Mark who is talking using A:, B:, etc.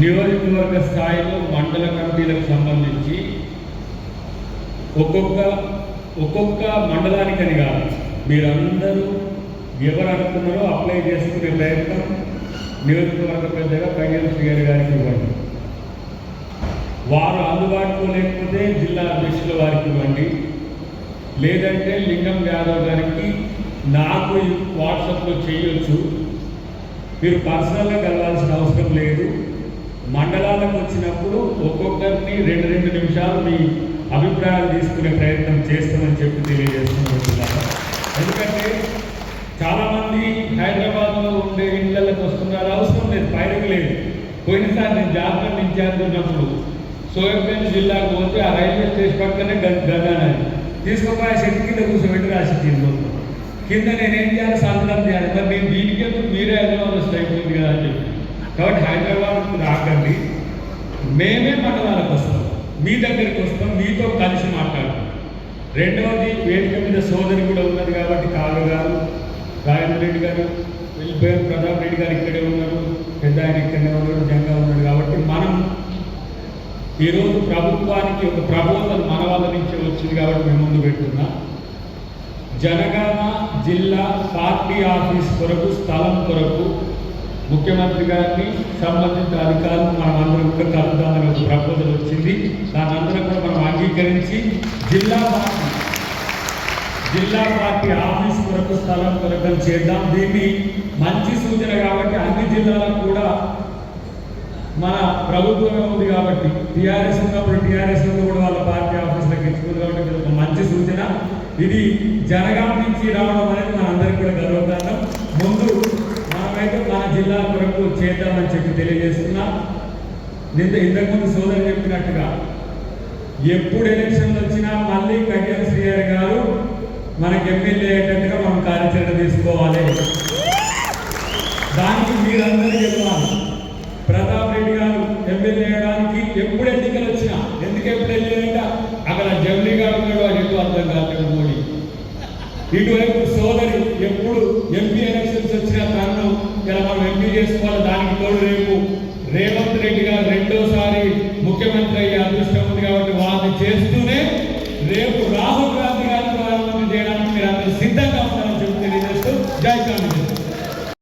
A: నియోజకవర్గ స్థాయిలో మండల కమిటీలకు సంబంధించి ఒక్కొక్క ఒక్కొక్క మండలానికని కాదు మీరందరూ ఎవరు అనుకున్నారో అప్లై చేసుకునే ప్రయత్నం నియోజకవర్గ పెద్దగా కళ్యాణ్ శ్రీగారి గారికి ఇవ్వండి. వారు అందుబాటులో లేకపోతే జిల్లా అధ్యక్షుల వారికి ఇవ్వండి. లేదంటే లింగం యాదవ్ గారికి నాకు వాట్సాప్లో చేయొచ్చు. మీరు పర్సనల్గా కలవాల్సిన అవసరం లేదు. మండలాలకు వచ్చినప్పుడు ఒక్కొక్కరిని రెండు రెండు నిమిషాలు మీ అభిప్రాయాలు తీసుకునే ప్రయత్నం చేస్తామని చెప్పి తెలియజేస్తున్నాను ఎందుకంటే చాలామంది హైదరాబాద్లో ఉండే ఇళ్ళకి వస్తున్నారు అవసరం లేదు పైరుగు లేదు. పోయినసారి నేను జాతర ఇన్ఛార్జ్ ఉన్నప్పుడు సోయపేట జిల్లాకు పోతే ఆ రైల్వే స్టేషన్ పక్కనే గద్దానని తీసుకుపోయి చెట్టు కింద కూర్చోబెట్టి రాసి తీసుకుంటాం కింద నేనేం చేయాలి? సంతకం చేయాలి. మరి నేను దీనికే మీరే హైదరాబాద్ వస్తాయి కదా అని చెప్పి. కాబట్టి హైదరాబాద్ మాట్లాడండి. మేమే మండలాలకు వస్తాం. మీ దగ్గరికి వస్తాం మీతో కలిసి మాట్లాడతాం. రెండవది వేదిక మీద సోదరి కూడా ఉన్నది కాబట్టి కాలు గారు రాజేంద్ర రెడ్డి గారు వెళ్ళిపోయారు. ప్రతాప్ రెడ్డి గారు ఇక్కడే ఉన్నారు పెద్ద ఆయన ఇక్కడే ఉన్నారు జంగా ఉన్నాడు కాబట్టి మనం ఈరోజు ప్రభుత్వానికి ఒక ప్రబోధన మన వాళ్ళ నుంచి వచ్చింది కాబట్టి మేము ముందు పెట్టుకున్నాం జనగామ జిల్లా పార్టీ ఆఫీస్ కొరకు స్థలం కొరకు ముఖ్యమంత్రి గారిని సంబంధిత అధికారులు మనం అందరం కూడా కలుద్దామని ఒక ప్రపోజల్ వచ్చింది. దాని అందరం కూడా మనం అంగీకరించి జిల్లా పార్టీ జిల్లా పార్టీ ఆఫీస్ కొరకు స్థలం కొరకు చేద్దాం. దీన్ని మంచి సూచన కాబట్టి అన్ని జిల్లాలకు కూడా మన ప్రభుత్వమే ఉంది కాబట్టి టీఆర్ఎస్ ఉన్నప్పుడు టీఆర్ఎస్ కూడా వాళ్ళ పార్టీ ఆఫీస్ ఇచ్చుకుంది కాబట్టి ఇది ఒక మంచి సూచన. ఇది జనగాం నుంచి రావడం అనేది మన అందరికీ కూడా గర్వకారణం ముందు మనమైతే మన జిల్లా కొరకు చేద్దామని చెప్పి తెలియజేస్తున్నా. నిన్న ఇంతకుముందు సోదరు చెప్పినట్టుగా ఎప్పుడు ఎలక్షన్లు వచ్చినా మళ్ళీ కళ్యాణ్ శ్రీహరి గారు మనకి ఎమ్మెల్యే అయ్యేటట్టుగా మనం కార్యాచరణ తీసుకోవాలి. దానికి మీరందరూ చెప్పాలి. ప్రతాప్ రెడ్డి గారు ఎమ్మెల్యే అయ్యడానికి ఎప్పుడు ఎన్నికలు వచ్చినా ఎందుకు ఎప్పుడు వెళ్ళారంట అక్కడ జమ్లీ గారు ఉన్నాడు అని ఎప్పుడు అర్థం కాదు మోడీ. ఇటువైపు సోదరి ఎప్పుడు ఎంపీ ఎలక్షన్స్ వచ్చినా తనను ఇలా మనం ఎంపీ చేసుకోవాలి దానికి తోడు రేపు